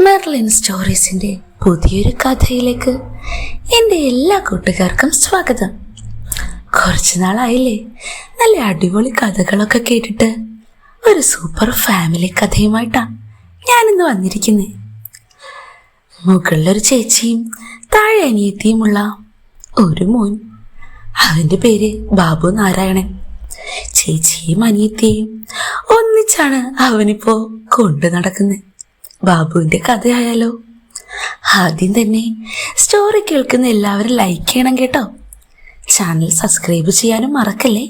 Merlin സ്റ്റോറീസിന്റെ പുതിയൊരു കഥയിലേക്ക് എന്റെ എല്ലാ കൂട്ടുകാർക്കും സ്വാഗതം. കുറച്ചു നാളായില്ലേ നല്ല അടിപൊളി കഥകളൊക്കെ കേട്ടിട്ട് ഒരു സൂപ്പർ ഫാമിലി കഥയുമായിട്ടാണ് ഞാനിന്ന് വന്നിരിക്കുന്നത് മുകളിലൊരു ചേച്ചിയും താഴെ അനിയത്തിയുമുള്ള ഒരു മോൻ. അവന്റെ പേര് ബാബു നാരായണൻ. ചേച്ചിയും അനിയത്തിയും ഒന്നിച്ചാണ് അവനിപ്പോ കൊണ്ടു നടക്കുന്നത് ബാബുവിന്റെ കഥയായാലോ? ആദ്യം തന്നെ സ്റ്റോറി കേൾക്കുന്ന എല്ലാവരും ലൈക്ക് ചെയ്യണം കേട്ടോ. ചാനൽ സബ്സ്ക്രൈബ് ചെയ്യാനും മറക്കല്ലേ?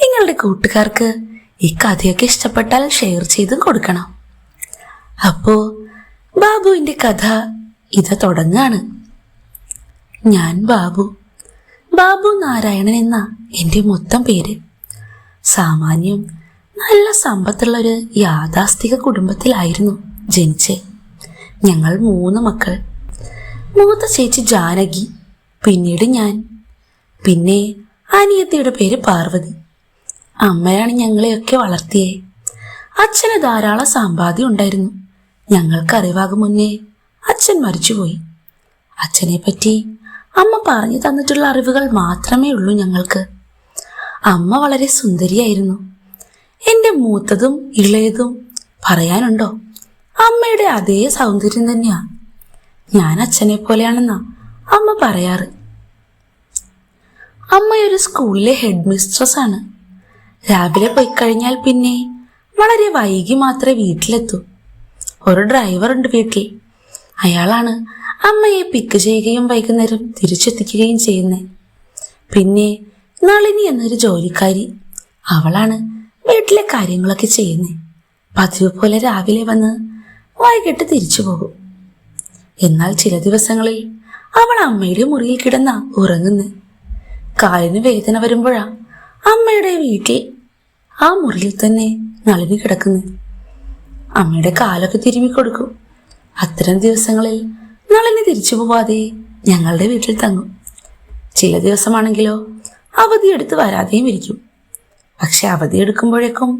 നിങ്ങളുടെ കൂട്ടുകാർക്ക് ഈ കഥയൊക്കെ ഇഷ്ടപ്പെട്ടാൽ ഷെയർ ചെയ്തും കൊടുക്കണം. അപ്പോ ബാബുവിന്റെ കഥ ഇത് തുടങ്ങാണ്. ഞാൻ ബാബു. ബാബു നാരായണൻ എന്ന എന്റെ മൊത്തം പേര്. സാമാന്യം നല്ല സമ്പത്തുള്ള ഒരു യാഥാസ്ഥിക കുടുംബത്തിലായിരുന്നു. ജനിച്ചേ. ഞങ്ങൾ മൂന്ന് മക്കൾ. മൂത്ത ചേച്ചി ജാനകി പിന്നീട് ഞാൻ. പിന്നെ അനിയത്തിയുടെ പേര് പാർവതി. അമ്മയാണ് ഞങ്ങളെയൊക്കെ വളർത്തിയേ. അച്ഛന് ധാരാളം സമ്പാദ്യം ഉണ്ടായിരുന്നു. ഞങ്ങൾക്ക് അറിവാകും മുന്നേ അച്ഛൻ മരിച്ചുപോയി. അച്ഛനെ പറ്റി അമ്മ പറഞ്ഞു തന്നിട്ടുള്ള അറിവുകൾ മാത്രമേ ഉള്ളൂ ഞങ്ങൾക്ക്. അമ്മ വളരെ സുന്ദരിയായിരുന്നു. എന്റെ മൂത്തതും ഇളയതും പറയാനുണ്ടോ? അമ്മയുടെ അതേ സൗന്ദര്യം തന്നെയാ. ഞാൻ അച്ഛനെ പോലെയാണെന്നാ അമ്മ പറയാറ്. അമ്മയൊരു സ്കൂളിലെ ഹെഡ് മിസ്ട്രസ് ആണ്. രാവിലെ പോയി കഴിഞ്ഞാൽ പിന്നെ വളരെ വൈകി മാത്രമേ വീട്ടിലെത്തൂ. ഒരു ഡ്രൈവർ ഉണ്ട് വീട്ടിൽ. അയാളാണ് അമ്മയെ പിക്ക് ചെയ്യുകയും വൈകുന്നേരം തിരിച്ചെത്തിക്കുകയും ചെയ്യുന്നത് പിന്നെ നളിനി എന്നൊരു ജോലിക്കാരി അവളാണ് വീട്ടിലെ കാര്യങ്ങളൊക്കെ ചെയ്യുന്നത് പതിവ് പോലെ രാവിലെ വന്ന് വൈകിട്ട് തിരിച്ചു പോകും. എന്നാൽ ചില ദിവസങ്ങളിൽ അവൾ അമ്മയുടെ മുറിയിൽ കിടന്ന ഉറങ്ങുന്നു. കാലിന് വേദന വരുമ്പോഴാ അമ്മയുടെ വീട്ടിൽ ആ മുറിയിൽ തന്നെ നളിനി കിടക്കുന്നു. അമ്മയുടെ കാലൊക്കെ തിരുമ്മി കൊടുക്കും. അത്തരം ദിവസങ്ങളിൽ നളിനി തിരിച്ചു പോവാതെ ഞങ്ങളുടെ വീട്ടിൽ തങ്ങും. ചില ദിവസമാണെങ്കിലോ അവധിയെടുത്ത് വരാതെയും ഇരിക്കും. പക്ഷെ അവധി എടുക്കുമ്പോഴേക്കും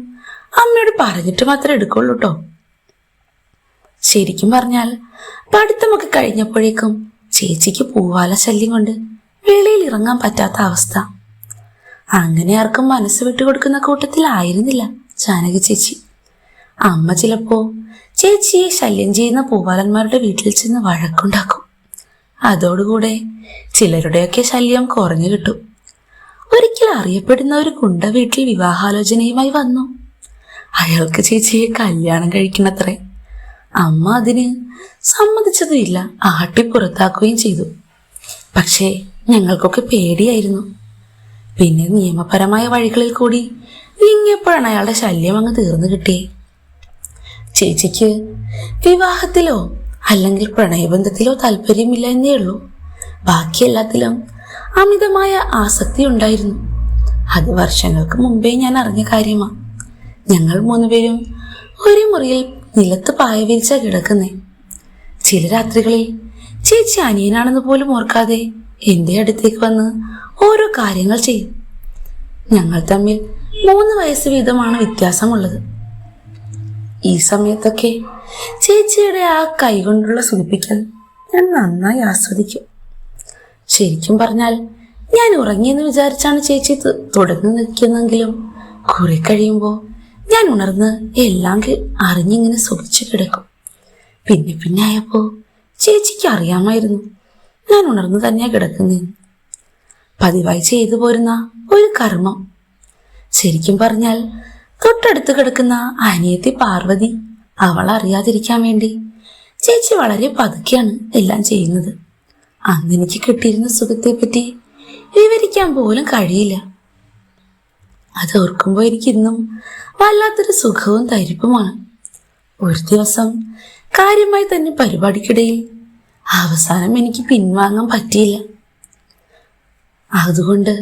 അമ്മയോട് പറഞ്ഞിട്ട് മാത്രമേ എടുക്കുള്ളൂ കേട്ടോ ശരിക്കും പറഞ്ഞാൽ പഠിത്തമൊക്കെ കഴിഞ്ഞപ്പോഴേക്കും ചേച്ചിക്ക് പൂവാല ശല്യം കൊണ്ട് വെളിയിൽ ഇറങ്ങാൻ പറ്റാത്ത അവസ്ഥ. അങ്ങനെ ആർക്കും മനസ്സ് വിട്ടുകൊടുക്കുന്ന കൂട്ടത്തിലായിരുന്നില്ല ജാനകി ചേച്ചി. അമ്മ ചിലപ്പോ ചേച്ചിയെ ശല്യം ചെയ്യുന്ന പൂവാലന്മാരുടെ വീട്ടിൽ ചെന്ന് വഴക്കുണ്ടാക്കും. അതോടുകൂടെ ചിലരുടെയൊക്കെ ശല്യം കുറഞ്ഞു കിട്ടും. ഒരിക്കൽ അറിയപ്പെടുന്ന ഒരു കുണ്ട വീട്ടിൽ വിവാഹാലോചനയുമായി വന്നു. അയാൾക്ക് ചേച്ചിയെ കല്യാണം കഴിക്കണത്രേ. അമ്മ അതിന് സമ്മതിച്ചതുമില്ല. ആട്ടി പുറത്താക്കുകയും ചെയ്തു. പക്ഷേ ഞങ്ങൾക്കൊക്കെ പേടിയായിരുന്നു. പിന്നെ നിയമപരമായ വഴികളിൽ കൂടി നീങ്ങിയപ്പോഴാണ് അയാളുടെ ശല്യം അങ്ങ് തീർന്നു കിട്ടിയേ. ചേച്ചിക്ക് വിവാഹത്തിലോ അല്ലെങ്കിൽ പ്രണയബന്ധത്തിലോ താല്പര്യമില്ല എന്നേ ഉള്ളൂ. ബാക്കി എല്ലാത്തിലും അമിതമായ ആസക്തി ഉണ്ടായിരുന്നു. അത് വർഷങ്ങൾക്ക് മുമ്പേ ഞാൻ അറിഞ്ഞ കാര്യമാണ് ഞങ്ങൾ മൂന്നുപേരും ഒരു മുറിയിൽ നിലത്ത് പായ കിടക്കുന്നേ. ചില രാത്രികളിൽ ചേച്ചി അനിയനാണെന്ന് പോലും ഓർക്കാതെ എന്റെ അടുത്തേക്ക് വന്ന് ഓരോ കാര്യങ്ങൾ ചെയ്യും. ഞങ്ങൾ തമ്മിൽ മൂന്ന് വയസ്സ് വീതമാണ് വ്യത്യാസമുള്ളത്. ഈ സമയത്തൊക്കെ ചേച്ചിയുടെ ആ കൈകൊണ്ടുള്ള സുഖിപ്പിക്കൽ ഞാൻ നന്നായി ആസ്വദിക്കും. ശരിക്കും പറഞ്ഞാൽ ഞാൻ ഉറങ്ങിയെന്ന് വിചാരിച്ചാണ് ചേച്ചി തുടർന്ന് നിൽക്കുന്നെങ്കിലും കുറെ കഴിയുമ്പോൾ ഞാൻ ഉണർന്ന് എല്ലാം അറിഞ്ഞിങ്ങനെ സുഖിച്ചു കിടക്കും. പിന്നെ പിന്നെ ആയപ്പോൾ ചേച്ചിക്ക് അറിയാമായിരുന്നു. ഞാൻ ഉണർന്നു തന്നെയാ കിടക്കുന്നതെന്ന് പതിവായി ചെയ്തു പോരുന്ന ഒരു കർമ്മം. ശരിക്കും പറഞ്ഞാൽ തൊട്ടടുത്ത് കിടക്കുന്ന അനിയത്തി പാർവതി അവൾ അറിയാതിരിക്കാൻ വേണ്ടി ചേച്ചി വളരെ പതുക്കെയാണ് എല്ലാം ചെയ്യുന്നത്. അന്ന് എനിക്ക് കിട്ടിയിരുന്ന സുഖത്തെപ്പറ്റി വിവരിക്കാൻ പോലും കഴിയില്ല. അത് ഓർക്കുമ്പോൾ എനിക്കിന്നും വല്ലാത്തൊരു സുഖവും തരിപ്പുമാണ്. ഒരു ദിവസം കാര്യമായി തന്നെ പരിപാടിക്കിടയിൽ അവസാനം എനിക്ക് പിൻവാങ്ങാൻ പറ്റിയില്ല. അതുകൊണ്ട്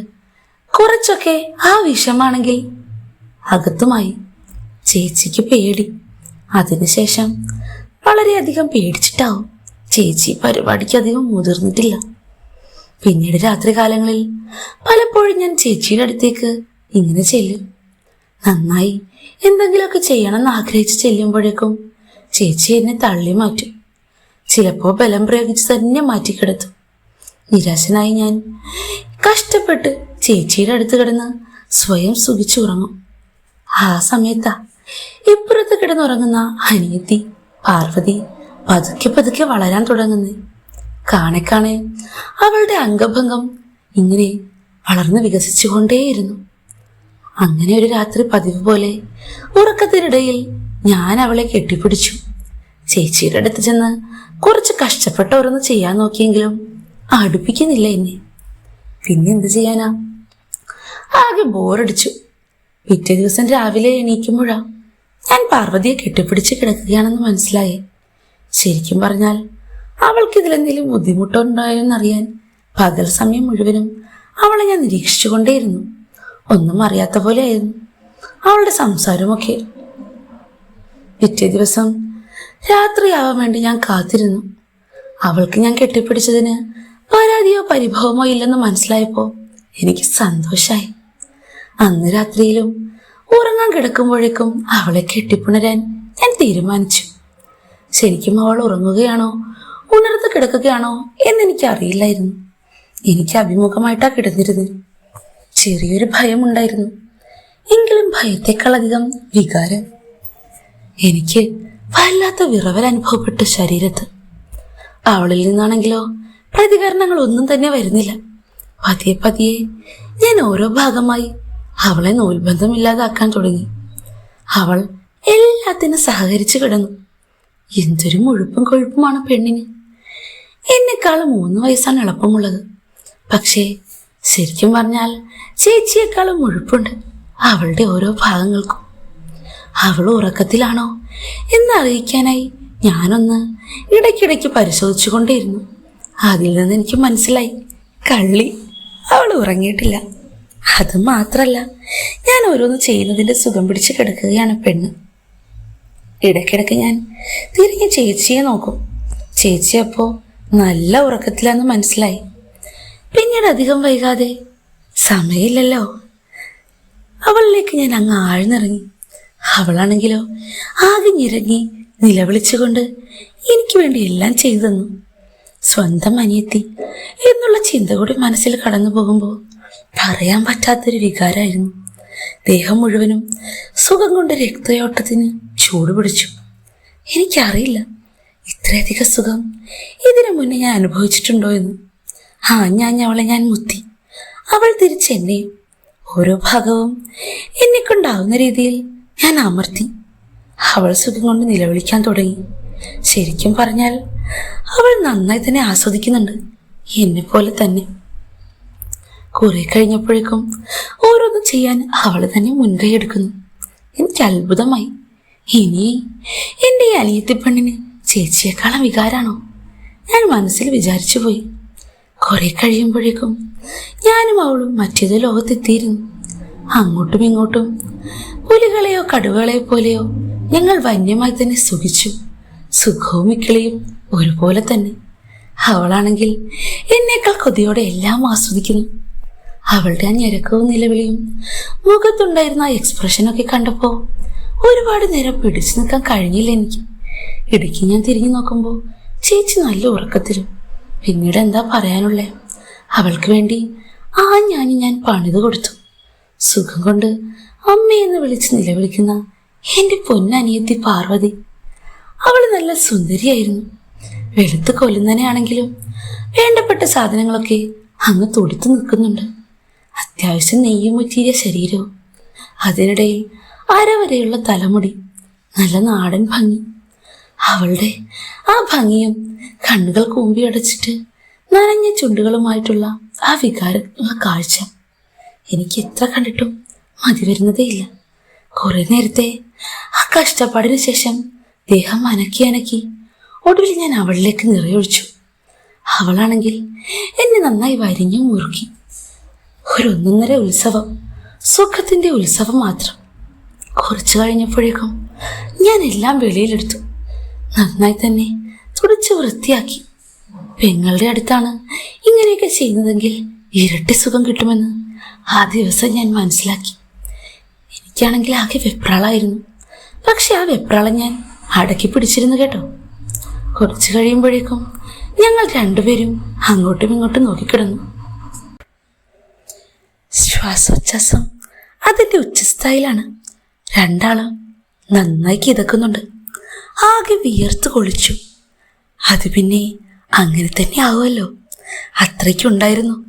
കുറച്ചൊക്കെ ആ വിഷമാണെങ്കിൽ അകത്തുമായി ചേച്ചിക്ക് പേടി. അതിനുശേഷം വളരെയധികം പേടിച്ചിട്ടാവും ചേച്ചി പരിപാടിക്ക് അധികം മുതിർന്നിട്ടില്ല. പിന്നീട് രാത്രി കാലങ്ങളിൽ പലപ്പോഴും ഞാൻ ചേച്ചിയുടെ അടുത്തേക്ക് ഇങ്ങനെ ചെല്ലും. നന്നായി. എന്തെങ്കിലുമൊക്കെ ചെയ്യണമെന്ന് ആഗ്രഹിച്ച് ചെല്ലുമ്പോഴേക്കും ചേച്ചി എന്നെ തള്ളി മാറ്റും. ചിലപ്പോൾ ബലം പ്രയോഗിച്ച് തന്നെ മാറ്റിക്കിടത്തും. നിരാശനായി ഞാൻ കഷ്ടപ്പെട്ട് ചേച്ചിയുടെ അടുത്ത് കിടന്ന് സ്വയം സുഖിച്ചുറങ്ങും ആ സമയത്താ ഇപ്പുറത്ത് കിടന്നുറങ്ങുന്ന അനിയത്തി പാർവതി പതുക്കെ പതുക്കെ വളരാൻ തുടങ്ങുന്നു. കാണെ കാണെ അവളുടെ അംഗഭംഗം ഇങ്ങനെ വളർന്നു വികസിച്ചുകൊണ്ടേയിരുന്നു. അങ്ങനെ ഒരു രാത്രി പതിവ് പോലെ ഉറക്കത്തിനിടയിൽ ഞാൻ അവളെ കെട്ടിപ്പിടിച്ചു. ചേച്ചിയുടെ അടുത്ത് ചെന്ന് കുറച്ച് കഷ്ടപ്പെട്ട ഓരോന്ന് ചെയ്യാൻ നോക്കിയെങ്കിലും അടുപ്പിക്കുന്നില്ല എന്നെ. പിന്നെ എന്ത് ചെയ്യാനാ? ആകെ ബോറടിച്ചു. പിറ്റേ ദിവസം രാവിലെ എണീക്കുമ്പോഴാ ഞാൻ പാർവതിയെ കെട്ടിപ്പിടിച്ച് കിടക്കുകയാണെന്ന് മനസ്സിലായി. ശരിക്കും പറഞ്ഞാൽ അവൾക്ക് ഇതിലെന്തെങ്കിലും ബുദ്ധിമുട്ടുണ്ടായോന്നറിയാൻ പകൽ സമയം മുഴുവനും അവളെ ഞാൻ നിരീക്ഷിച്ചുകൊണ്ടേയിരുന്നു. ഒന്നും അറിയാത്ത പോലെയായിരുന്നു. അവളുടെ സംസാരമൊക്കെ. പിറ്റേ ദിവസം രാത്രിയാവാൻ വേണ്ടി ഞാൻ കാത്തിരുന്നു. അവൾക്ക് ഞാൻ കെട്ടിപ്പിടിച്ചതിന് പരാതിയോ പരിഭവമോ ഇല്ലെന്ന് മനസ്സിലായപ്പോൾ എനിക്ക് സന്തോഷായി. അന്ന് രാത്രിയിലും ഉറങ്ങാൻ കിടക്കുമ്പോഴേക്കും അവളെ കെട്ടിപ്പുണരാൻ ഞാൻ തീരുമാനിച്ചു. ശരിക്കും അവൾ ഉറങ്ങുകയാണോ ഉണർന്ന് കിടക്കുകയാണോ എന്നെനിക്ക് അറിയില്ലായിരുന്നു എനിക്ക് അഭിമുഖമായിട്ടാ കിടന്നിരുന്നത്. ചെറിയൊരു ഭയമുണ്ടായിരുന്നു. എങ്കിലും ഭയത്തെക്കാളധികം വികാരം. എനിക്ക് വല്ലാത്ത വിറവൽ അനുഭവപ്പെട്ടു ശരീരത്ത്. അവളിൽ നിന്നാണെങ്കിലോ പ്രതികരണങ്ങൾ ഒന്നും തന്നെ വരുന്നില്ല. പതിയെ പതിയെ ഞാൻ ഓരോ ഭാഗമായി അവളെ നോൽബന്ധമില്ലാതാക്കാൻ തുടങ്ങി. അവൾ എല്ലാത്തിനും സഹകരിച്ചു കിടന്നു. എന്തൊരു മുഴുപ്പും കൊഴുപ്പുമാണ് പെണ്ണിന്. എന്നെക്കാളും മൂന്ന് വയസ്സാണ് എളുപ്പമുള്ളത്. പക്ഷേ ശരിക്കും പറഞ്ഞാൽ ചേച്ചിയെക്കാളും മുഴുപ്പുണ്ട് അവളുടെ ഓരോ ഭാഗങ്ങൾക്കും. അവൾ ഉറക്കത്തിലാണോ എന്നറിയിക്കാനായി ഞാനൊന്ന് ഇടയ്ക്കിടയ്ക്ക് പരിശോധിച്ചുകൊണ്ടേയിരുന്നു. അതിൽ നിന്ന് എനിക്ക് മനസ്സിലായി കള്ളി അവൾ ഉറങ്ങിയിട്ടില്ല. അത് മാത്രല്ല ഞാൻ ഓരോന്ന് ചെയ്യുന്നതിന്റെ സുഖം പിടിച്ച് കിടക്കുകയാണ് പെണ്ണ്. ഇടയ്ക്കിടയ്ക്ക് ഞാൻ തിരിഞ്ഞ് ചേച്ചിയെ നോക്കും. ചേച്ചി അപ്പോ നല്ല ഉറക്കത്തിലാന്ന് മനസ്സിലായി. പിന്നീട് അധികം വൈകാതെ സമയമില്ലല്ലോ. അവളിലേക്ക് ഞാൻ അങ്ങ് ആഴ്ന്നിറങ്ങി. അവളാണെങ്കിലോ ആകെ ഞെരങ്ങി നിലവിളിച്ചുകൊണ്ട് എനിക്ക് വേണ്ടി എല്ലാം ചെയ്തു തന്നു. സ്വന്തം അനിയത്തി എന്നുള്ള ചിന്ത കൂടി മനസ്സിൽ കടന്നു പോകുമ്പോൾ പറയാൻ പറ്റാത്തൊരു വികാരമായിരുന്നു. ദേഹം മുഴുവനും സുഖം കൊണ്ട് രക്തയോട്ടത്തിന് ചൂട് പിടിച്ചു. എനിക്കറിയില്ല ഇത്രയധികം സുഖം ഇതിനു മുന്നേ ഞാൻ അനുഭവിച്ചിട്ടുണ്ടോ എന്ന്. ആ ഞാൻ അവളെ ഞാൻ മുത്തി. അവൾ തിരിച്ചെന്നെ ഓരോ ഭാഗവും എന്നെ കൊണ്ടാവുന്ന രീതിയിൽ ഞാൻ അമർത്തി. അവൾ സുഖം കൊണ്ട് നിലവിളിക്കാൻ തുടങ്ങി. ശരിക്കും പറഞ്ഞാൽ അവൾ നന്നായി തന്നെ ആസ്വദിക്കുന്നുണ്ട് എന്നെ പോലെ തന്നെ. കുറെ കഴിഞ്ഞപ്പോഴേക്കും ഓരോന്നും ചെയ്യാൻ അവൾ തന്നെ മുൻകൈ എടുക്കുന്നു. എനിക്ക് അത്ഭുതമായി. ഇനി എന്റെ ഈ അനിയത്തി പെണ്ണിന് ചേച്ചിയെക്കാളും വികാരാണോ? ഞാൻ മനസ്സിൽ വിചാരിച്ചു പോയി കുറെ കഴിയുമ്പോഴേക്കും ഞാനും അവളും മറ്റേത് ലോകത്തെത്തിയിരുന്നു. അങ്ങോട്ടും ഇങ്ങോട്ടും പുലികളെയോ കടുവകളെയോ പോലെയോ ഞങ്ങൾ വന്യമായി തന്നെ സുഖിച്ചു. സുഖവും ഇക്കിളിയും ഒരുപോലെ തന്നെ. അവളാണെങ്കിൽ എന്നേക്കാൾ കൊതിയോടെ എല്ലാം ആസ്വദിക്കുന്നു. അവളുടെ ആ ഞെരക്കവും നിലവിളിയും മുഖത്തുണ്ടായിരുന്ന ആ എക്സ്പ്രഷനൊക്കെ കണ്ടപ്പോൾ ഒരുപാട് നേരം പിടിച്ചു നിൽക്കാൻ കഴിഞ്ഞില്ല എനിക്ക്. ഇടയ്ക്ക് ഞാൻ തിരിഞ്ഞു നോക്കുമ്പോൾ ചേച്ചി നല്ല ഉറക്കത്തിലും പിന്നീട് എന്താ പറയാനുള്ളേ? അവൾക്ക് വേണ്ടി ആ ഞാൻ ഞാൻ പണിത് കൊടുത്തു. സുഖം കൊണ്ട് അമ്മയെന്ന് വിളിച്ച് നിലവിളിക്കുന്ന എന്റെ പൊന്നനിയത്തി പാർവതി. അവൾ നല്ല സുന്ദരിയായിരുന്നു. വെളുത്ത് കൊല്ലുന്നതിനാണെങ്കിലും വേണ്ടപ്പെട്ട സാധനങ്ങളൊക്കെ അങ്ങ് തൊടുത്തു നിൽക്കുന്നുണ്ട്. അത്യാവശ്യം നെയ്യും മുറ്റിയ ശരീരവും. അതിനിടയിൽ അരവരെയുള്ള തലമുടി. നല്ല നാടൻ ഭംഗി. അവളുടെ ആ ഭംഗിയും കണ്ണുകൾ കൂമ്പിയടച്ചിട്ട് നനഞ്ഞ ചുണ്ടുകളുമായിട്ടുള്ള ആ വികാര ആ കാഴ്ച എനിക്ക് എത്ര കണ്ടിട്ടും മതി വരുന്നതേയില്ല കുറെ നേരത്തെ ആ കഷ്ടപ്പാടിന് ശേഷം ദേഹം അനക്കി അനക്കി ഒടുവിൽ ഞാൻ അവളിലേക്ക് നിറയൊഴിച്ചു. അവളാണെങ്കിൽ എന്നെ നന്നായി വരിഞ്ഞു മുറുക്കി ഒരു ഒന്നൊന്നര ഉത്സവം സുഖത്തിന്റെ ഉത്സവം മാത്രം. കുറച്ചു കഴിഞ്ഞപ്പോഴേക്കും ഞാൻ എല്ലാം വെളിയിലെടുത്തു. നന്നായി തന്നെ തുടച്ച് വൃത്തിയാക്കി. പെങ്ങളുടെ അടുത്താണ് ഇങ്ങനെയൊക്കെ ചെയ്യുന്നതെങ്കിൽ ഇരട്ടി സുഖം കിട്ടുമെന്ന് ആ ദിവസം ഞാൻ മനസ്സിലാക്കി. എനിക്കാണെങ്കിൽ ആകെ വെപ്രാളായിരുന്നു. പക്ഷെ ആ വെപ്രാളം ഞാൻ അടക്കി പിടിച്ചിരുന്നു കേട്ടോ. കുറച്ച് കഴിയുമ്പോഴേക്കും ഞങ്ങൾ രണ്ടുപേരും അങ്ങോട്ടും ഇങ്ങോട്ടും നോക്കിക്കിടന്നു. ശ്വാസോച്ഛ്വാസം അതിന്റെ ഉച്ചസ്ഥായിലാണ്. രണ്ടാളും നന്നായി കിതക്കുന്നുണ്ട്. ആകെ വിയർത്ത് കൊളിച്ചു. അത് പിന്നെ അങ്ങനെ തന്നെ ആവുമല്ലോ. അത്രയ്ക്കുണ്ടായിരുന്നു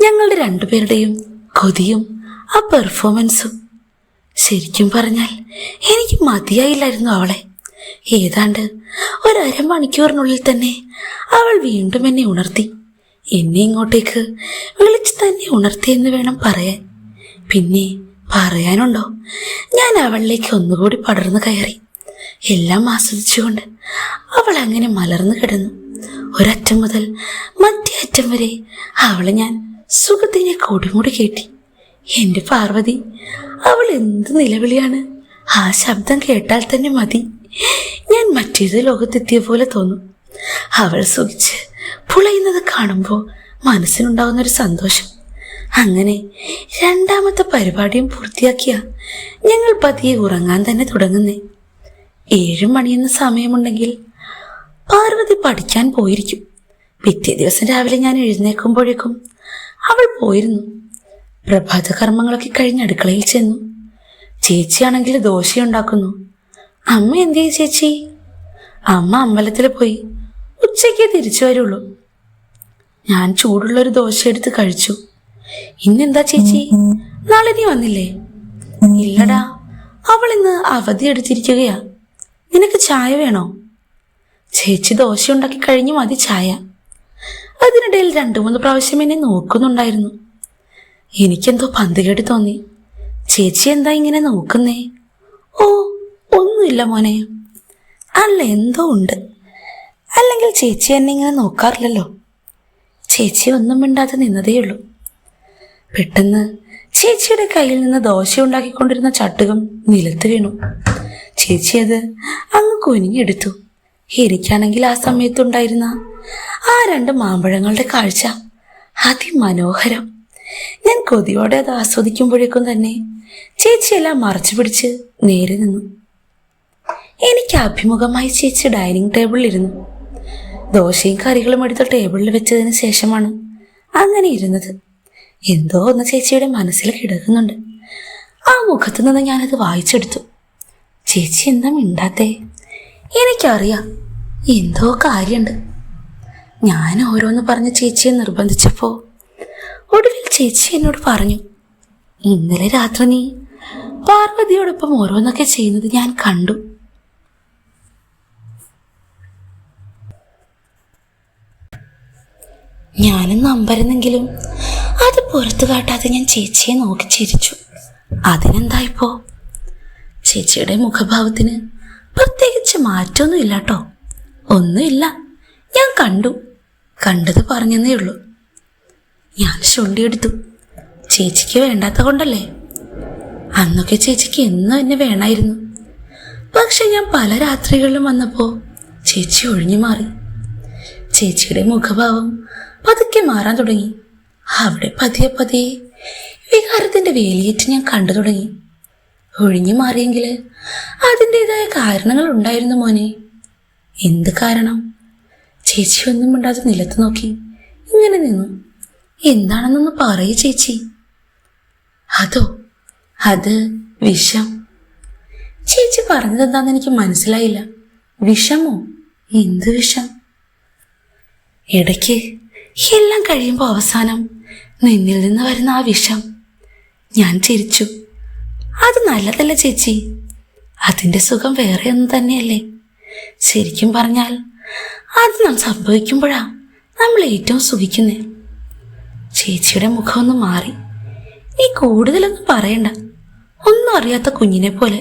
ഞങ്ങളുടെ രണ്ടുപേരുടെയും കൊതിയും ആ പെർഫോമൻസും. ശരിക്കും പറഞ്ഞാൽ എനിക്ക് മതിയായില്ലായിരുന്നു അവളെ. ഏതാണ്ട് ഒരമണിക്കൂറിനുള്ളിൽ തന്നെ അവൾ വീണ്ടും എന്നെ ഉണർത്തി. എന്നെ ഇങ്ങോട്ടേക്ക് വിളിച്ചു തന്നെ ഉണർത്തിയെന്ന് വേണം പറയാൻ. പിന്നെ പറയാനുണ്ടോ? ഞാൻ അവളിലേക്ക് ഒന്നുകൂടി പടർന്നു കയറി. എല്ലാം ആസ്വദിച്ചുകൊണ്ട് അവൾ അങ്ങനെ മലർന്നു കിടന്നു. ഒരറ്റം മുതൽ മറ്റേ അറ്റം വരെ അവളെ ഞാൻ സുഖത്തിനെ കൊടിമുടി കേട്ടി. എന്റെ പാർവതി അവൾ എന്ത് നിലവിളിയാണ്? ആ ശബ്ദം കേട്ടാൽ തന്നെ മതി. ഞാൻ മറ്റേത് ലോകത്തെത്തിയ പോലെ തോന്നും. അവൾ സുഖിച്ച് പുളയുന്നത് കാണുമ്പോൾ മനസ്സിനുണ്ടാകുന്ന ഒരു സന്തോഷം. അങ്ങനെ രണ്ടാമത്തെ പരിപാടിയും പൂർത്തിയാക്കിയ ഞങ്ങൾ പതിയെ ഉറങ്ങാൻ തന്നെ തുടങ്ങുന്നേ. ഏഴ് മണിയെന്ന സമയമുണ്ടെങ്കിൽ പാർവതി പഠിക്കാൻ പോയിരിക്കും. പിറ്റേ ദിവസം രാവിലെ ഞാൻ എഴുന്നേൽക്കുമ്പോഴേക്കും അവൾ പോയിരുന്നു. പ്രഭാത കർമ്മങ്ങളൊക്കെ കഴിഞ്ഞ് അടുക്കളയിൽ ചെന്നു. ചേച്ചിയാണെങ്കിൽ ദോശയുണ്ടാക്കുന്നു. അമ്മ എന്തേ ചേച്ചി? അമ്മ അമ്പലത്തിൽ പോയി ഉച്ചയ്ക്ക് തിരിച്ചു വരുള്ളൂ. ഞാൻ ചൂടുള്ളൊരു ദോശ എടുത്ത് കഴിച്ചു. ഇന്നെന്താ ചേച്ചി? നാളെ നീ വന്നില്ലേ? ഇല്ലടാ. അവൾ ഇന്ന് അവധി എടുത്തിരിക്കുകയാ. നിനക്ക് ചായ വേണോ? ചേച്ചി ദോശ ഉണ്ടാക്കി കഴിഞ്ഞു മതി ചായ. അതിനിടയിൽ രണ്ടു മൂന്ന് പ്രാവശ്യം എന്നെ നോക്കുന്നുണ്ടായിരുന്നു. എനിക്കെന്തോ പന്തുകേട് തോന്നി. ചേച്ചി എന്താ ഇങ്ങനെ നോക്കുന്നേ? ഓ ഒന്നുമില്ല മോനെ. അല്ല എന്തോ ഉണ്ട്. അല്ലെങ്കിൽ ചേച്ചി എന്നെ ഇങ്ങനെ നോക്കാറില്ലല്ലോ. ചേച്ചി ഒന്നും മിണ്ടാതെ നിന്നതേയുള്ളൂ. പെട്ടെന്ന് ചേച്ചിയുടെ കയ്യിൽ നിന്ന് ദോശ ഉണ്ടാക്കിക്കൊണ്ടിരുന്ന ചട്ടുകം നിലത്ത് വീണു. ചേച്ചി അത് അങ്ങ് കുനിഞ്ഞെടുത്തു. എനിക്കാണെങ്കിൽ ആ സമയത്തുണ്ടായിരുന്ന ആ രണ്ട് മാമ്പഴങ്ങളുടെ കാഴ്ച അതിമനോഹരം. ഞാൻ കൊതിയോടെ അത് ആസ്വദിക്കുമ്പോഴേക്കും തന്നെ ചേച്ചിയെല്ലാം മറച്ചു പിടിച്ച് നേരെ നിന്നു. എനിക്ക് അഭിമുഖമായി ചേച്ചി ഡൈനിങ് ടേബിളിൽ ഇരുന്നു. ദോശയും കറികളും എടുത്ത് ടേബിളിൽ വെച്ചതിന് ശേഷമാണ് അങ്ങനെ ഇരുന്നത്. എന്തോ ഒന്ന് ചേച്ചിയുടെ മനസ്സിൽ കിടക്കുന്നുണ്ട്. ആ മുഖത്തു നിന്ന് ഞാനത് വായിച്ചെടുത്തു. ചേച്ചി എന്താ മിണ്ടാത്തേ? എനിക്കറിയാം. എന്തോ കാര്യമുണ്ട് ഞാൻ ഓരോന്ന് പറഞ്ഞ ചേച്ചിയെ നിർബന്ധിച്ചപ്പോൾ ഒടുവിൽ ചേച്ചി എന്നോട് പറഞ്ഞു ഇന്നലെ രാത്രി നീ പാർവതിയോടൊപ്പം ഓരോന്നൊക്കെ ചെയ്യുന്നത് ഞാൻ കണ്ടു. ഞാനും നമ്പരുന്നെങ്കിലും അത് പുറത്തു കാട്ടാതെ ഞാൻ ചേച്ചിയെ നോക്കി ചിരിച്ചു. അതിനെന്താ ഇപ്പോ? ചേച്ചിയുടെ മുഖഭാവത്തിന് പ്രത്യേകിച്ച് മാറ്റമൊന്നും ഇല്ല കേട്ടോ ഒന്നുമില്ല. ഞാൻ കണ്ടു. കണ്ടത് പറഞ്ഞെന്നേ ഉള്ളൂ. ഞാൻ ശുണ്ടിയെടുത്തു ചേച്ചിക്ക് വേണ്ടാത്ത കൊണ്ടല്ലേ? അന്നൊക്കെ ചേച്ചിക്ക് എന്നും എന്നെ വേണമായിരുന്നു പക്ഷെ ഞാൻ പല രാത്രികളിലും വന്നപ്പോൾ ചേച്ചി ഒഴിഞ്ഞു മാറി. ചേച്ചിയുടെ മുഖഭാവം പതുക്കെ മാറാൻ തുടങ്ങി. അവിടെ പതിയെ പതിയെ വികാരത്തിന്റെ വേലിയേറ്റ് ഞാൻ കണ്ടു തുടങ്ങി. ഒഴിഞ്ഞു മാറിയെങ്കിൽ അതിന്റെതായ കാരണങ്ങൾ ഉണ്ടായിരുന്നു മോനെ. എന്ത് കാരണം? ചേച്ചി ഒന്നും മിണ്ടാതെ നിലത്ത് നോക്കി ഇങ്ങനെ നിന്നു. എന്താണെന്നൊന്ന് പറയൂ ചേച്ചി. അതോ അത് വിഷം? ചേച്ചി പറഞ്ഞത് എന്താണെന്ന് എനിക്ക് മനസ്സിലായില്ല. വിഷമോ? എന്ത് വിഷം? ഇടയ്ക്ക് എല്ലാം കഴിയുമ്പോൾ അവസാനം നിന്നിൽ നിന്ന് വരുന്ന ആ വിഷം. ഞാൻ ചിരിച്ചു. അത് നല്ലതല്ല ചേച്ചി? അതിന്റെ സുഖം വേറെ ഒന്ന് തന്നെയല്ലേ? ശരിക്കും പറഞ്ഞാൽ അത് നാം സംഭവിക്കുമ്പോഴാ നമ്മൾ ഏറ്റവും സുഖിക്കുന്നത് ചേച്ചിയുടെ മുഖമൊന്ന് മാറി. നീ കൂടുതലൊന്നും പറയണ്ട. ഒന്നും അറിയാത്ത കുഞ്ഞിനെ പോലെ.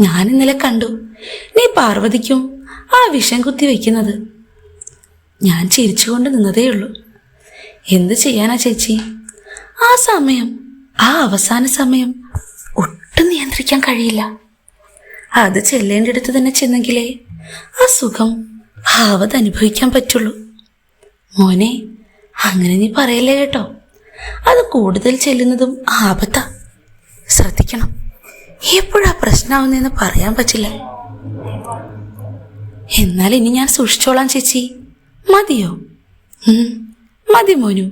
ഞാൻ ഇന്നലെ കണ്ടു. നീ പാർവതിക്കും ആ വിഷം കുത്തി വയ്ക്കുന്നത് ഞാൻ ചിരിച്ചുകൊണ്ട് നിന്നതേയുള്ളൂ. എന്ത് ചെയ്യാനാ ചേച്ചി? ആ സമയം ആ അവസാന സമയം ഒട്ടും നിയന്ത്രിക്കാൻ കഴിയില്ല. അത് ചെല്ലേണ്ടിടത്ത് തന്നെ ചെന്നെങ്കിലേ ആ സുഖം ആവത് അനുഭവിക്കാൻ പറ്റുള്ളൂ. മോനെ അങ്ങനെ നീ പറയല്ലേ കേട്ടോ? അത് കൂടുതൽ ചെല്ലുന്നതും ആപത്താ. ശ്രദ്ധിക്കണം. എപ്പോഴാ പ്രശ്നമാവുന്നതെന്ന് പറയാൻ പറ്റില്ല. എന്നാൽ ഇനി ഞാൻ സൂക്ഷിച്ചോളാം ചേച്ചി. മതിയോ? മതി മോനു.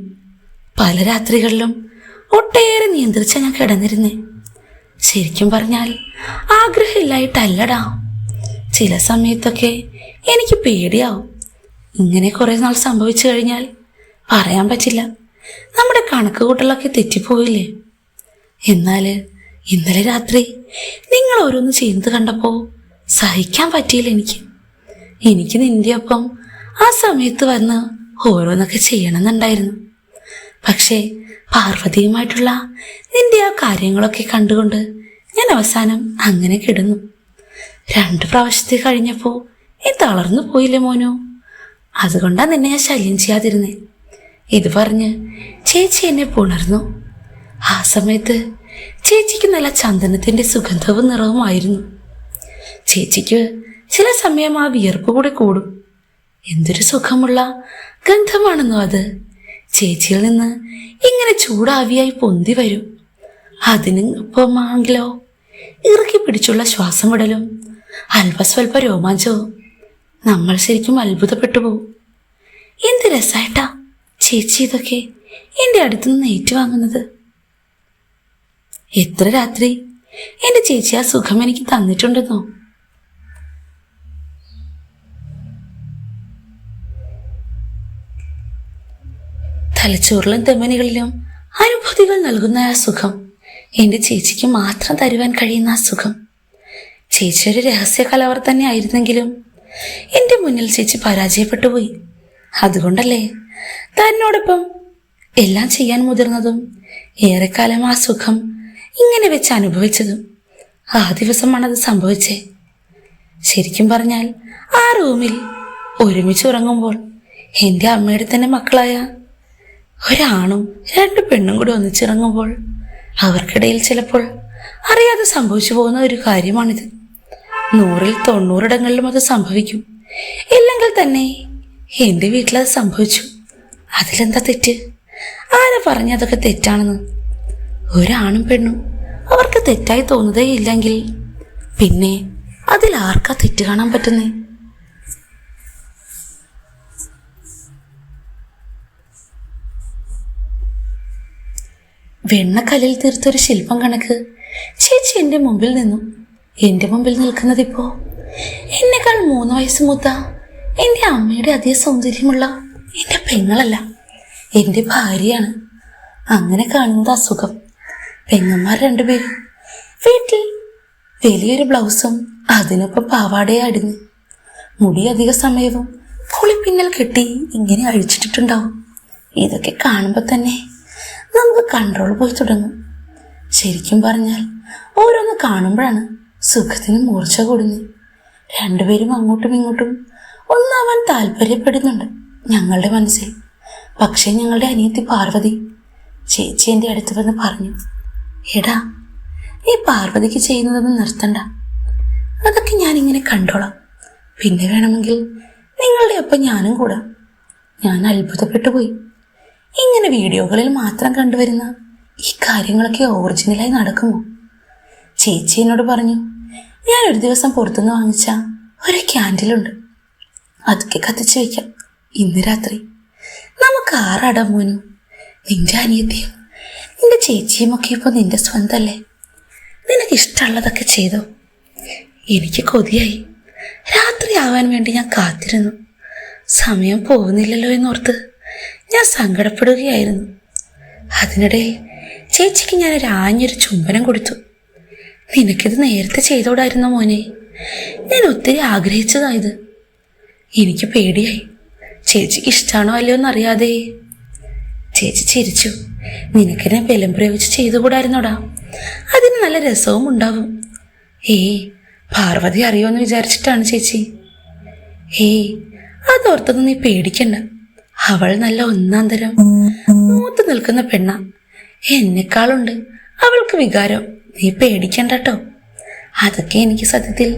പല രാത്രികളിലും ഒട്ടേറെ നിയന്ത്രിച്ച ഞാൻ കിടന്നിരുന്നേ. ശരിക്കും പറഞ്ഞാൽ ആഗ്രഹമില്ലായിട്ടല്ലടാ. ചില സമയത്തൊക്കെ എനിക്ക് പേടിയാവും. ഇങ്ങനെ കുറേ നാൾ സംഭവിച്ചു കഴിഞ്ഞാൽ പറയാൻ പറ്റില്ല. നമ്മുടെ കണക്ക് കൂട്ടലൊക്കെ തെറ്റിപ്പോയില്ലേ? എന്നാൽ ഇന്നലെ രാത്രി നിങ്ങൾ ഓരോന്ന് ചെയ്യുന്നത് കണ്ടപ്പോൾ സഹിക്കാൻ പറ്റിയില്ല എനിക്ക്. എനിക്ക് നിന്റെ ഒപ്പം ആ സമയത്ത് വന്ന് ഓരോന്നൊക്കെ ചെയ്യണമെന്നുണ്ടായിരുന്നു. പക്ഷേ പാർവതിയുമായിട്ടുള്ള നിന്റെ ആ കാര്യങ്ങളൊക്കെ കണ്ടുകൊണ്ട് ഞാൻ അവസാനം അങ്ങനെ കിടന്നു. രണ്ട് പ്രാവശ്യത്തെ കഴിഞ്ഞപ്പോൾ നീ തളർന്നു പോയില്ലേ മോനു? അതുകൊണ്ടാ നിന്നെ ഞാൻ ശല്യം ചെയ്യാതിരുന്നേ. ഇത് പറഞ്ഞ് ചേച്ചി എന്നെ പുണർന്നു. ആ സമയത്ത് ചേച്ചിക്ക് നല്ല ചന്ദനത്തിന്റെ സുഗന്ധവും നിറവുമായിരുന്നു. ചേച്ചിക്ക് ചില സമയം ആ വിയർപ്പ് കൂടെ കൂടും. എന്തൊരു സുഖമുള്ള ഗന്ധമാണെന്നോ അത്? ചേച്ചിയിൽ നിന്ന് ഇങ്ങനെ ചൂടാവിയായി പൊന്തി വരും. അതിന് ഒപ്പമാണെങ്കിലോ ഇറുക്കി പിടിച്ചുള്ള ശ്വാസം വിടലും. അല്പസ്വല്പ രോമാഞ്ചവും. നമ്മൾ ശരിക്കും അത്ഭുതപ്പെട്ടു പോവും. എന്ത് രസായിട്ടാ ചേച്ചി ഇതൊക്കെ എന്റെ അടുത്തുനിന്ന് ഏറ്റുവാങ്ങുന്നത്. എത്ര രാത്രി എന്റെ ചേച്ചി ആ സുഖം എനിക്ക് തന്നിട്ടുണ്ടെന്നോ? തലച്ചോറിലും തെമ്മനികളിലും അനുഭൂതികൾ നൽകുന്ന ആ സുഖം. എന്റെ ചേച്ചിക്ക് മാത്രം തരുവാൻ കഴിയുന്ന ആ സുഖം. ചേച്ചി ഒരു രഹസ്യ കലവർ തന്നെ ആയിരുന്നെങ്കിലും എന്റെ മുന്നിൽ ചേച്ചി പരാജയപ്പെട്ടു പോയി. അതുകൊണ്ടല്ലേ തന്നോടൊപ്പം എല്ലാം ചെയ്യാൻ മുതിർന്നതും ഏറെക്കാലം ആ സുഖം ഇങ്ങനെ വെച്ച് അനുഭവിച്ചതും ആ ദിവസമാണത് സംഭവിച്ചേ. ശരിക്കും പറഞ്ഞാൽ ആ റൂമിൽ ഒരുമിച്ച് ഉറങ്ങുമ്പോൾ എന്റെ അമ്മയുടെ തന്നെ മക്കളായ ഒരാണും രണ്ട് പെണ്ണും കൂടി ഒന്നിച്ചിറങ്ങുമ്പോൾ അവർക്കിടയിൽ ചിലപ്പോൾ അറിയാതെ സംഭവിച്ചു പോകുന്ന ഒരു കാര്യമാണിത്. നൂറിൽ തൊണ്ണൂറിടങ്ങളിലും അത് സംഭവിക്കും. ഇല്ലെങ്കിൽ തന്നെ എന്റെ വീട്ടിലത് സംഭവിച്ചു. അതിലെന്താ തെറ്റ്? ആരാ പറഞ്ഞ അതൊക്കെ തെറ്റാണെന്ന്? ഒരാണും പെണ്ണും അവർക്ക് തെറ്റായി തോന്നുന്നതേ ഇല്ലെങ്കിൽ പിന്നെ അതിൽ ആർക്കാ തെറ്റ് കാണാൻ പറ്റുന്നേ? വെണ്ണക്കല്ലിൽ തീർത്തൊരു ശില്പം കണക്ക്. ചേച്ചി എന്റെ മുമ്പിൽ നിന്നു. എന്റെ മുമ്പിൽ നിൽക്കുന്നതിപ്പോ? എന്നെക്കാൾ മൂന്ന് വയസ്സ് മൂത്ത എന്റെ അമ്മയുടെ അതേ സൗന്ദര്യമുള്ള എന്റെ പെങ്ങളല്ല എന്റെ ഭാര്യയാണ്. അങ്ങനെ കാണുന്നത് അസുഖം. പെങ്ങന്മാർ രണ്ടുപേരും വീട്ടിൽ വലിയൊരു ബ്ലൗസും അതിനൊപ്പം പാവാടയെ അടിഞ്ഞ് മുടി അധിക സമയവും കുളിപ്പിന്നൽ കെട്ടി ഇങ്ങനെ അഴിച്ചിട്ടിട്ടുണ്ടാവും. ഇതൊക്കെ കാണുമ്പോൾ തന്നെ നമുക്ക് കൺട്രോൾ പോയി തുടങ്ങും. ശരിക്കും പറഞ്ഞാൽ ഓരോന്ന് കാണുമ്പോഴാണ് സുഖത്തിന് മൂർച്ച കൂടുന്നത്. രണ്ടുപേരും അങ്ങോട്ടും ഇങ്ങോട്ടും ഒന്നാവാൻ താല്പര്യപ്പെടുന്നുണ്ട് ഞങ്ങളുടെ മനസ്സിൽ. പക്ഷേ ഞങ്ങളുടെ അനിയത്തി പാർവതി ചേച്ചി എന്റെ അടുത്ത് വന്ന് പറഞ്ഞു എടാ ഈ പാർവതിക്ക് ചെയ്യുന്നതൊന്നും നിർത്തണ്ട. അതൊക്കെ ഞാനിങ്ങനെ കണ്ടോളാം. പിന്നെ വേണമെങ്കിൽ നിങ്ങളുടെ ഒപ്പം ഞാനും കൂടാം. ഞാൻ അത്ഭുതപ്പെട്ടു പോയി. ഇങ്ങനെ വീഡിയോകളിൽ മാത്രം കണ്ടുവരുന്ന ഈ കാര്യങ്ങളൊക്കെ ഒറിജിനലായി നടക്കുമോ? ചേച്ചി എന്നോട് പറഞ്ഞു ഞാൻ ഒരു ദിവസം പുറത്തുനിന്ന് വാങ്ങിച്ച ഒരു ക്യാൻഡിലുണ്ട് അതൊക്കെ കത്തിച്ചു വയ്ക്കാം ഇന്ന് രാത്രി നമുക്ക് ആറാടാ മോനും. നിന്റെ അനിയത്തിയും നിന്റെ ചേച്ചിയും ഒക്കെ ഇപ്പോൾ നിന്റെ സ്വന്തമല്ലേ നിനക്ക് ഇഷ്ടമുള്ളതൊക്കെ ചെയ്തോ? എനിക്ക് കൊതിയായി. രാത്രി ആവാൻ വേണ്ടി ഞാൻ കാത്തിരുന്നു. സമയം പോകുന്നില്ലല്ലോ എന്നോർത്ത് ഞാൻ സങ്കടപ്പെടുകയായിരുന്നു. അതിനിടയിൽ ചേച്ചിക്ക് ഞാൻ ഒരു ആഞ്ഞൊരു ചുംബനം കൊടുത്തു. നിനക്കിത് നേരത്തെ ചെയ്തോടായിരുന്നു മോനെ. ഞാൻ ഒത്തിരി ആഗ്രഹിച്ചതായത്. എനിക്ക് പേടിയായി. ചേച്ചിക്ക് ഇഷ്ടമാണോ അല്ലയോ എന്നറിയാതെ. ചേച്ചി ചിരിച്ചു. നിനക്കിനെ ബലം പ്രയോഗിച്ച് ചെയ്തുകൂടായിരുന്നോടാ. അതിന് നല്ല രസവും ഉണ്ടാവും. ഏയ് പാർവതി അറിയുമെന്ന് വിചാരിച്ചിട്ടാണ് ചേച്ചി. ഏയ് അതോർത്തൊന്നും നീ പേടിക്കണ്ട. അവൾ നല്ല ഒന്നാം തരം. മൂത്ത് നിൽക്കുന്ന പെണ്ണ. എന്നെക്കാളുണ്ട്. അവൾക്ക് വികാരം. നീ പേടിക്കണ്ട കേട്ടോ അതൊക്കെ എനിക്ക് സത്യത്തിൽ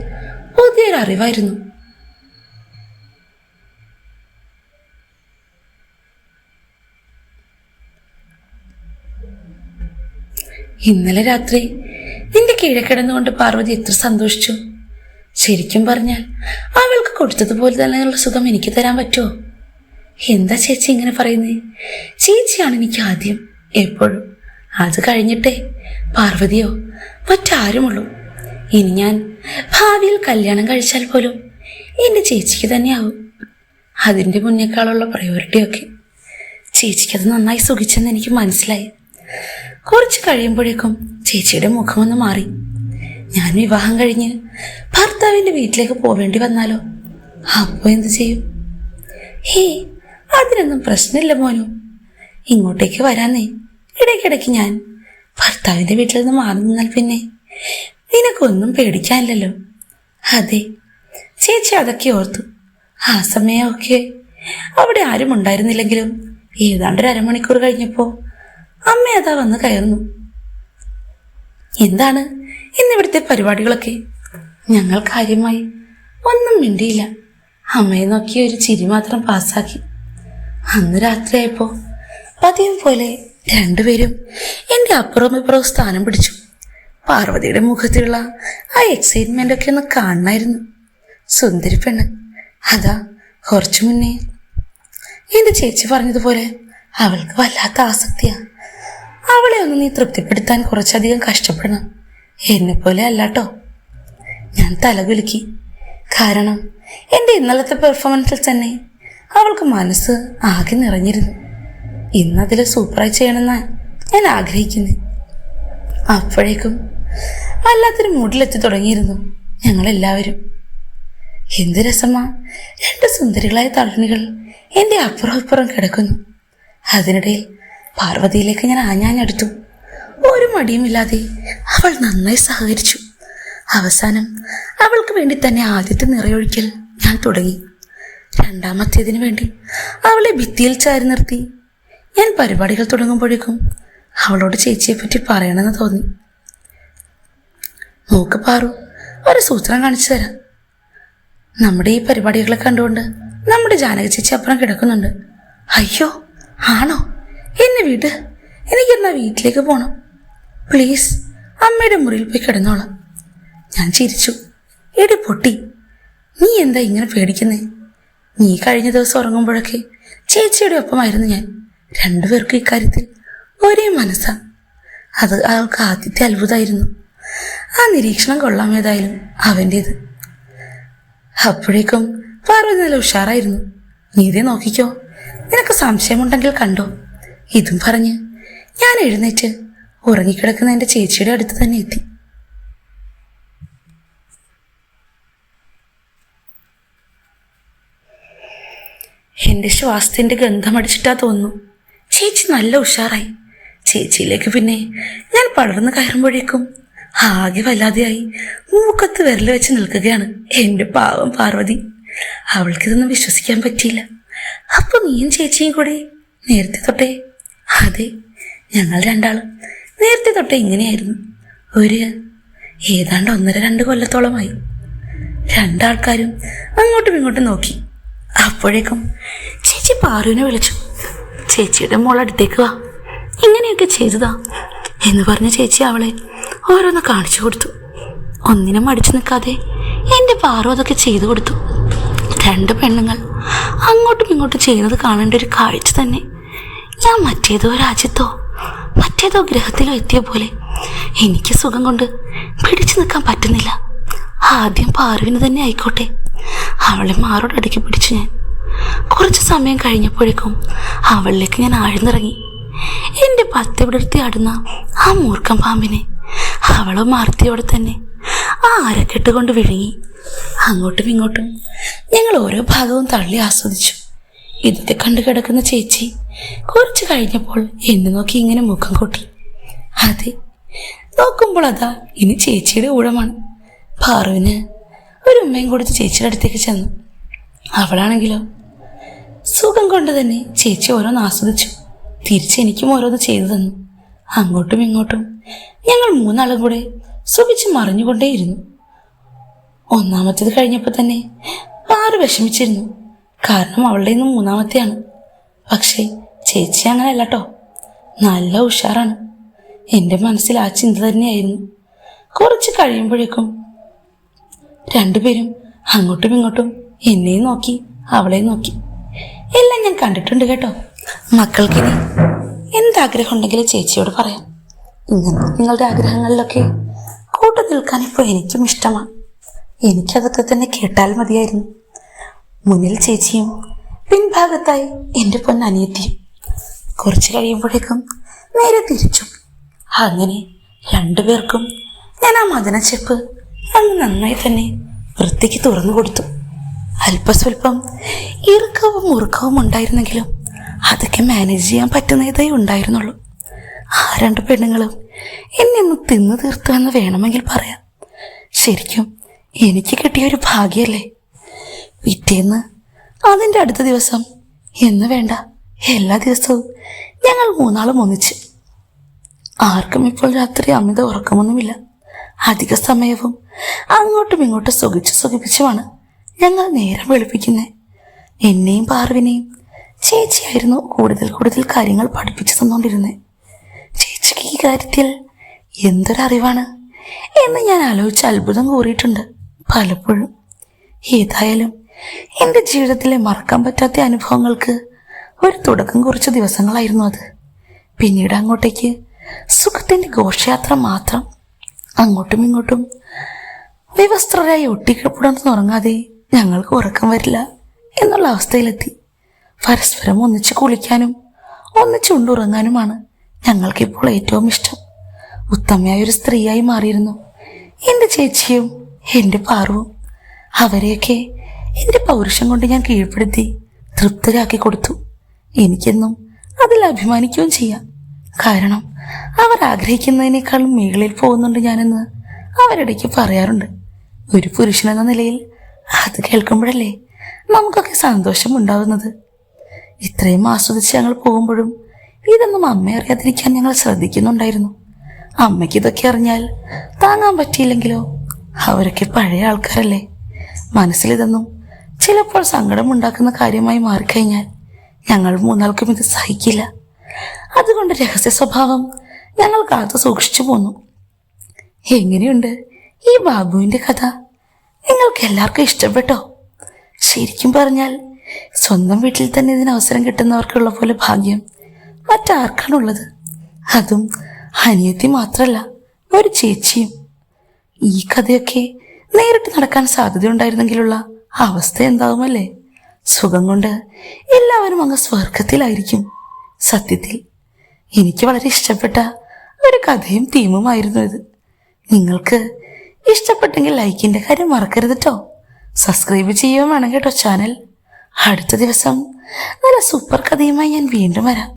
പുതിയൊരു അറിവായിരുന്നു. ഇന്നലെ രാത്രി നിന്റെ കീഴെ കിടന്നുകൊണ്ട് പാർവതി എത്ര സന്തോഷിച്ചു. ശരിക്കും പറഞ്ഞാൽ അവൾക്ക് കൊടുത്തതുപോലെ തന്നെയുള്ള സുഖം എനിക്ക് തരാൻ പറ്റുമോ? എന്താ ചേച്ചി ഇങ്ങനെ പറയുന്നേ? ചേച്ചിയാണ് എനിക്ക് ആദ്യം എപ്പോഴും. അത് കഴിഞ്ഞിട്ടേ പാർവതിയോ മറ്റാരുമുള്ളൂ. ഇനി ഞാൻ ഭാവിയിൽ കല്യാണം കഴിച്ചാൽ പോലും എന്റെ ചേച്ചിക്ക് തന്നെയാവും. അതിന്റെ മുന്നേക്കാളുള്ള പ്രയോറിറ്റിയൊക്കെ ചേച്ചിക്കത് നന്നായി സുഖിച്ചെന്ന് എനിക്ക് മനസ്സിലായി. കുറച്ച് കഴിയുമ്പോഴേക്കും ചേച്ചിയുടെ മുഖമൊന്ന് മാറി. ഞാൻ വിവാഹം കഴിഞ്ഞ് ഭർത്താവിന്റെ വീട്ടിലേക്ക് പോവേണ്ടി വന്നാലോ? അപ്പോൾ എന്ത് ചെയ്യും? ഹേ അതിനൊന്നും പ്രശ്നമില്ല മോനു. ഇങ്ങോട്ടേക്ക് വരാന്നേ. ഇടയ്ക്കിടയ്ക്ക് ഞാൻ ഭർത്താവിന്റെ വീട്ടിൽ നിന്ന് മാറി നിന്നാൽ പിന്നെ നിനക്കൊന്നും പേടിക്കാനില്ലല്ലോ. അതെ ചേച്ചി അതൊക്കെ ഓർത്തു. ആ സമയമൊക്കെ അവിടെ ആരും ഉണ്ടായിരുന്നില്ലെങ്കിലും ഏതാണ്ട് ഒരു അരമണിക്കൂർ കഴിഞ്ഞപ്പോൾ അമ്മ അതാ വന്ന് കയറുന്നു. എന്താണ് ഇന്നിവിടുത്തെ പരിപാടികളൊക്കെ? ഞങ്ങൾ കാര്യമായി ഒന്നും മിണ്ടിയില്ല. അമ്മയെ നോക്കി ഒരു ചിരി മാത്രം പാസ്സാക്കി. അന്ന് രാത്രിയായപ്പോൾ പതിവ് പോലെ രണ്ടുപേരും എന്റെ അപ്പുറവും ഇപ്പുറവും സ്ഥാനം പിടിച്ചു. പാർവതിയുടെ മുഖത്തുള്ള ആ എക്സൈറ്റ്മെന്റ് ഒക്കെ ഒന്ന് കാണണമായിരുന്നു സുന്ദരി പെണ്ണ്. അതാ കുറച്ചു മുന്നേ എന്റെ ചേച്ചി പറഞ്ഞതുപോലെ അവൾക്ക് വല്ലാത്ത ആസക്തിയാ. അവളെ ഒന്ന് നീ തൃപ്തിപ്പെടുത്താൻ കുറച്ചധികം കഷ്ടപ്പെടണം. എന്നെപ്പോലെ അല്ലാട്ടോ. ഞാൻ തലകുലുക്കി. കാരണം എന്റെ ഇന്നലത്തെ പെർഫോമൻസിൽ തന്നെ അവൾക്ക് മനസ്സ് ആകെ നിറഞ്ഞിരുന്നു. ഇന്നതിൽ സൂപ്പറായി ചെയ്യണമെന്നാണ് ഞാൻ ആഗ്രഹിക്കുന്നത് അപ്പോഴേക്കും വല്ലാത്തൊരു മൂഡിലെത്തി തുടങ്ങിയിരുന്നു ഞങ്ങളെല്ലാവരും. എന്ത് രസമ രണ്ട് സുന്ദരികളായ തളണികൾ എന്റെ അപ്പുറം അപ്പുറം കിടക്കുന്നു. അതിനിടയിൽ പാർവതിയിലേക്ക് ഞാൻ ആഞ്ഞാഞ്ഞെടുത്തു. ഒരു മടിയുമില്ലാതെ അവൾ നന്നായി സഹകരിച്ചു. അവസാനം അവൾക്ക് വേണ്ടി തന്നെ ആദ്യത്തെ നിറയൊഴിക്കൽ ഞാൻ തുടങ്ങി. രണ്ടാമത്തേതിനു വേണ്ടി അവളെ ഭിത്തിയിൽ ചാരി നിർത്തി. ഞാൻ പരിപാടികൾ തുടങ്ങുമ്പോഴേക്കും അവളോട് ചേച്ചിയെപ്പറ്റി പറയണമെന്ന് തോന്നി. നോക്ക് പാറു ഒരു സൂത്രം കാണിച്ചു തരാം. നമ്മുടെ ഈ പരിപാടികളെ കണ്ടുകൊണ്ട് നമ്മുടെ ജാനക ചേച്ചി അപ്പുറം കിടക്കുന്നുണ്ട്. അയ്യോ ആണോ? എന്നെ വീട്. എനിക്കെന്നാ വീട്ടിലേക്ക് പോകണം പ്ലീസ് അമ്മയുടെ മുറിയിൽ പോയി കിടന്നോളാം. ഞാൻ ചിരിച്ചു. എടി പൊട്ടി നീ എന്താ ഇങ്ങനെ പേടിക്കുന്നേ? നീ കഴിഞ്ഞ ദിവസം ഉറങ്ങുമ്പോഴൊക്കെ ചേച്ചിയുടെ ഒപ്പമായിരുന്നു ഞാൻ. രണ്ടുപേർക്കും ഇക്കാര്യത്തിൽ ഒരേ മനസ്സാണ് അത് അയാൾക്ക് ആദ്യത്തെ അത്ഭുതമായിരുന്നു ആ നിരീക്ഷണം കൊള്ളാമേതായാലും അവന്റേത് അപ്പോഴേക്കും പാർവതി നല്ല ഉഷാറായിരുന്നു. നീതേ നോക്കിക്കോ. നിനക്ക് സംശയമുണ്ടെങ്കിൽ കണ്ടോ. ഇതും പറഞ്ഞ് ഞാൻ എഴുന്നേറ്റ് ഉറങ്ങിക്കിടക്കുന്ന എന്റെ ചേച്ചിയുടെ അടുത്ത് തന്നെ എത്തി. എന്റെ ശ്വാസത്തിന്റെ ഗന്ധമടിച്ചിട്ടാ തോന്നുന്നു. ചേച്ചി നല്ല ഉഷാറായി. ചേച്ചിയിലേക്ക് പിന്നെ ഞാൻ പടർന്നു കയറുമ്പോഴേക്കും ആകെ വല്ലാതെയായി. മൂക്കത്ത് വിരൽ വെച്ച് നിൽക്കുകയാണ് എന്റെ പാവം പാർവതി. അവൾക്കിതൊന്നും വിശ്വസിക്കാൻ പറ്റിയില്ല. അപ്പൊ നീയും ചേച്ചിയും കൂടെ നേരത്തെ തൊട്ടേ? അതെ ഞങ്ങൾ രണ്ടാളും നേരത്തെ തൊട്ടേ ഇങ്ങനെയായിരുന്നു. ഒരു ഏതാണ്ട് ഒന്നര രണ്ട് കൊല്ലത്തോളമായി. രണ്ടാൾക്കാരും അങ്ങോട്ടും ഇങ്ങോട്ടും നോക്കി. അപ്പോഴേക്കും ചേച്ചി പാറുവിനെ വിളിച്ചു. ചേച്ചിയുടെ മോൾ അടുത്തേക്ക് വാ. ഇങ്ങനെയൊക്കെ ചെയ്തതാ. എന്ന് പറഞ്ഞ ചേച്ചി അവളെ ഓരോന്ന് കാണിച്ചു കൊടുത്തു. ഒന്നിനും മടിച്ചു നിൽക്കാതെ എന്റെ പാറു അതൊക്കെ ചെയ്തു കൊടുത്തു. രണ്ട് പെണ്ണുങ്ങൾ അങ്ങോട്ടും ഇങ്ങോട്ടും ചെയ്യുന്നത് കാണേണ്ട ഒരു കാഴ്ച തന്നെ. ഞാൻ മറ്റേതോ രാജ്യത്തോ മറ്റേതോ ഗ്രഹത്തിലോ എത്തിയ പോലെ എനിക്ക് സുഖം കൊണ്ട് പിടിച്ചു നിൽക്കാൻ പറ്റുന്നില്ല. ആദ്യം പാറുവിന് തന്നെ ആയിക്കോട്ടെ. അവളെ മാറോട് അടുക്കി പിടിച്ചു ഞാൻ. കുറച്ച് സമയം കഴിഞ്ഞപ്പോഴേക്കും അവളിലേക്ക് ഞാൻ ആഴ്ന്നിറങ്ങി. എന്റെ പത്ത് വിടർത്തി ആടുന്ന ആ മൂർഖം പാമ്പിനെ അവളോ മാർത്തിയോടെ തന്നെ ആ അരക്കെട്ട് കൊണ്ട് വിഴുങ്ങി. അങ്ങോട്ടും ഇങ്ങോട്ടും ഞങ്ങൾ ഓരോ ഭാഗവും തള്ളി ആസ്വദിച്ചു. ഇതൊക്കെ കണ്ടു കിടക്കുന്ന ചേച്ചി കുറച്ച് കഴിഞ്ഞപ്പോൾ എന്നെ നോക്കി ഇങ്ങനെ മുഖം കൂട്ടി. അതെ നോക്കുമ്പോൾ അതാ ഇനി ചേച്ചിയുടെ ഊഴമാണ്. പാറുവിന് ഒരു ഉമ്മയും കൊടുത്ത് ചേച്ചിയുടെ അടുത്തേക്ക് ചെന്നു. അവളാണെങ്കിലോ സുഖം കൊണ്ട് തന്നെ ചേച്ചി ഓരോന്ന് ആസ്വദിച്ചു. തിരിച്ച് എനിക്കും ഓരോന്ന് ചെയ്തു തന്നു. അങ്ങോട്ടും ഇങ്ങോട്ടും ഞങ്ങൾ മൂന്നാളും കൂടെ സുഖിച്ച് മറിഞ്ഞുകൊണ്ടേയിരുന്നു. ഒന്നാമത്തേത് കഴിഞ്ഞപ്പോൾ തന്നെ ആറ് വിഷമിച്ചിരുന്നു. കാരണം അവളുടെ ഇന്ന് മൂന്നാമത്തെയാണ്. പക്ഷേ ചേച്ചി അങ്ങനെ അല്ലട്ടോ നല്ല ഉഷാറാണ്. എന്റെ മനസ്സിൽ ആ ചിന്ത തന്നെയായിരുന്നു. കുറച്ച് കഴിയുമ്പോഴേക്കും രണ്ടുപേരും അങ്ങോട്ടും ഇങ്ങോട്ടും എന്നെയും നോക്കി അവളെയും നോക്കി. എല്ലാം ഞാൻ കണ്ടിട്ടുണ്ട് കേട്ടോ. മക്കൾക്കിനി എന്താഗ്രഹം ഉണ്ടെങ്കിലും ചേച്ചിയോട് പറയാം. ഇങ്ങനെ നിങ്ങളുടെ ആഗ്രഹങ്ങളിലൊക്കെ കൂട്ടു നിൽക്കാൻ ഇപ്പോൾ എനിക്കും ഇഷ്ടമാണ്. എനിക്കതൊക്കെ തന്നെ കേട്ടാൽ മതിയായിരുന്നു. മുന്നിൽ ചേച്ചിയും പിൻഭാഗത്തായി എന്റെ പൊന്നനിയത്തിയും കുറച്ച് കഴിയുമ്പോഴേക്കും നേരെ തിരിച്ചു. അങ്ങനെ രണ്ടുപേർക്കും ഞാൻ ആ മദനച്ചെപ്പ് അങ്ങ് നന്നായി തന്നെ വൃത്തിക്ക് തുറന്നു കൊടുത്തു. അല്പസ്വല്പം ഇറുക്കവും ഉറുക്കവും ഉണ്ടായിരുന്നെങ്കിലും അതൊക്കെ മാനേജ് ചെയ്യാൻ പറ്റുന്നതേ ഉണ്ടായിരുന്നുള്ളൂ. ആ രണ്ട് പെണ്ണുങ്ങളും എന്നെ ഒന്ന് തിന്നു തീർത്തു എന്ന് വേണമെങ്കിൽ പറയാം. ശരിക്കും എനിക്ക് കിട്ടിയ ഒരു ഭാഗ്യല്ലേ? പിറ്റേന്ന് അതിന്റെ അടുത്ത ദിവസം എന്ന് വേണ്ട എല്ലാ ദിവസവും ഞങ്ങൾ മൂന്നാളും ഒന്നിച്ച്. ആർക്കും ഇപ്പോൾ രാത്രി അമിത ഉറക്കമൊന്നുമില്ല. അധിക സമയവും അങ്ങോട്ടും ഇങ്ങോട്ടും സുഖിച്ച് സുഖിപ്പിച്ചുമാണ്. ഞങ്ങൾ നേരം വെളുപ്പിക്കുന്നത് എന്നെയും പാർവിനെയും ചേച്ചിയായിരുന്നു കൂടുതൽ കൂടുതൽ കാര്യങ്ങൾ പഠിപ്പിച്ചു തന്നുകൊണ്ടിരുന്നത് ചേച്ചിക്ക് ഈ കാര്യത്തിൽ എന്തൊരറിവാണ്? എന്ന് ഞാൻ ആലോചിച്ച് അത്ഭുതം കൂറിയിട്ടുണ്ട്. പലപ്പോഴും. ഏതായാലും എന്റെ ജീവിതത്തിലെ മറക്കാൻ പറ്റാത്ത അനുഭവങ്ങൾക്ക് ഒരു തുടക്കം കുറിച്ച ദിവസങ്ങളായിരുന്നു അത്. പിന്നീട് അങ്ങോട്ടേക്ക് സുഖത്തിന്റെ ഘോഷയാത്ര മാത്രം അങ്ങോട്ടും ഇങ്ങോട്ടും വിവസ്ത്രരായി ഒട്ടിക്കിടപ്പുടർന്നുറങ്ങാതെ ഞങ്ങൾക്ക് ഉറക്കം വരില്ല എന്നുള്ള അവസ്ഥയിലെത്തി. പരസ്പരം ഒന്നിച്ച് കുളിക്കാനും ഒന്നിച്ച് ഉണ്ടുറങ്ങാനുമാണ് ഞങ്ങൾക്കിപ്പോൾ ഏറ്റവും ഇഷ്ടം. ഉത്തമയായ ഒരു സ്ത്രീയായി മാറിയിരുന്നു. എന്റെ ചേച്ചിയും എന്റെ പാറുവും അവരെയൊക്കെ എന്റെ പൗരുഷം കൊണ്ട് ഞാൻ കീഴ്പ്പെടുത്തി തൃപ്തരാക്കി കൊടുത്തു. എനിക്കെന്നും അതിൽ അഭിമാനിക്കുകയും ചെയ്യാം. കാരണം അവർ ആഗ്രഹിക്കുന്നതിനേക്കാളും മുകളിൽ പോകുന്നുണ്ട് ഞാനെന്ന് അവരിടയ്ക്ക് പറയാറുണ്ട്. ഒരു പുരുഷനെന്ന നിലയിൽ അത് കേൾക്കുമ്പോഴല്ലേ നമുക്കൊക്കെ സന്തോഷമുണ്ടാവുന്നത്. ഇത്രയും ആസ്വദിച്ച് ഞങ്ങൾ പോകുമ്പോഴും ഇതൊന്നും അമ്മ അറിയാതിരിക്കാൻ ഞങ്ങൾ ശ്രദ്ധിക്കുന്നുണ്ടായിരുന്നു. അമ്മയ്ക്ക് ഇതൊക്കെ അറിഞ്ഞാൽ താങ്ങാൻ പറ്റിയില്ലെങ്കിലോ? അവരൊക്കെ പഴയ ആൾക്കാരല്ലേ. മനസ്സിലിതൊന്നും ചിലപ്പോൾ സങ്കടമുണ്ടാക്കുന്ന കാര്യമായി മാറിക്കഴിഞ്ഞാൽ ഞങ്ങൾ മൂന്നാൾക്കും ഇത് സഹിക്കില്ല. അതുകൊണ്ട് രഹസ്യ സ്വഭാവം ഞങ്ങൾ കാത്തു സൂക്ഷിച്ചു പോന്നു. എങ്ങനെയുണ്ട് ഈ ബാബുവിന്റെ കഥ? നിങ്ങൾക്ക് എല്ലാവർക്കും ഇഷ്ടപ്പെട്ടോ ശരിക്കും പറഞ്ഞാൽ സ്വന്തം വീട്ടിൽ തന്നെ ഇതിന് അവസരം കിട്ടുന്നവർക്കുള്ള പോലെ ഭാഗ്യം മറ്റാർക്കാണുള്ളത്? അതും അനിയത്തി മാത്രമല്ല ഒരു ചേച്ചിയും. ഈ കഥയൊക്കെ നേരിട്ട് നടക്കാൻ സാധ്യതയുണ്ടായിരുന്നെങ്കിലുള്ള അവസ്ഥ എന്താവുമല്ലേ? സുഖം കൊണ്ട് എല്ലാവരും അങ്ങ് സ്വർഗത്തിലായിരിക്കും. സത്യത്തിൽ എനിക്ക് വളരെ ഇഷ്ടപ്പെട്ട ഒരു കഥയും തീമുമായിരുന്നു ഇത്. നിങ്ങൾക്ക് ഇഷ്ടപ്പെട്ടെങ്കിൽ ലൈക്കിന്റെ കാര്യം മറക്കരുത് കേട്ടോ സബ്സ്ക്രൈബ് ചെയ്യുകയും വേണം കേട്ടോ ചാനൽ അടുത്ത ദിവസം നല്ല സൂപ്പർ കഥയുമായി ഞാൻ വീണ്ടും വരാം.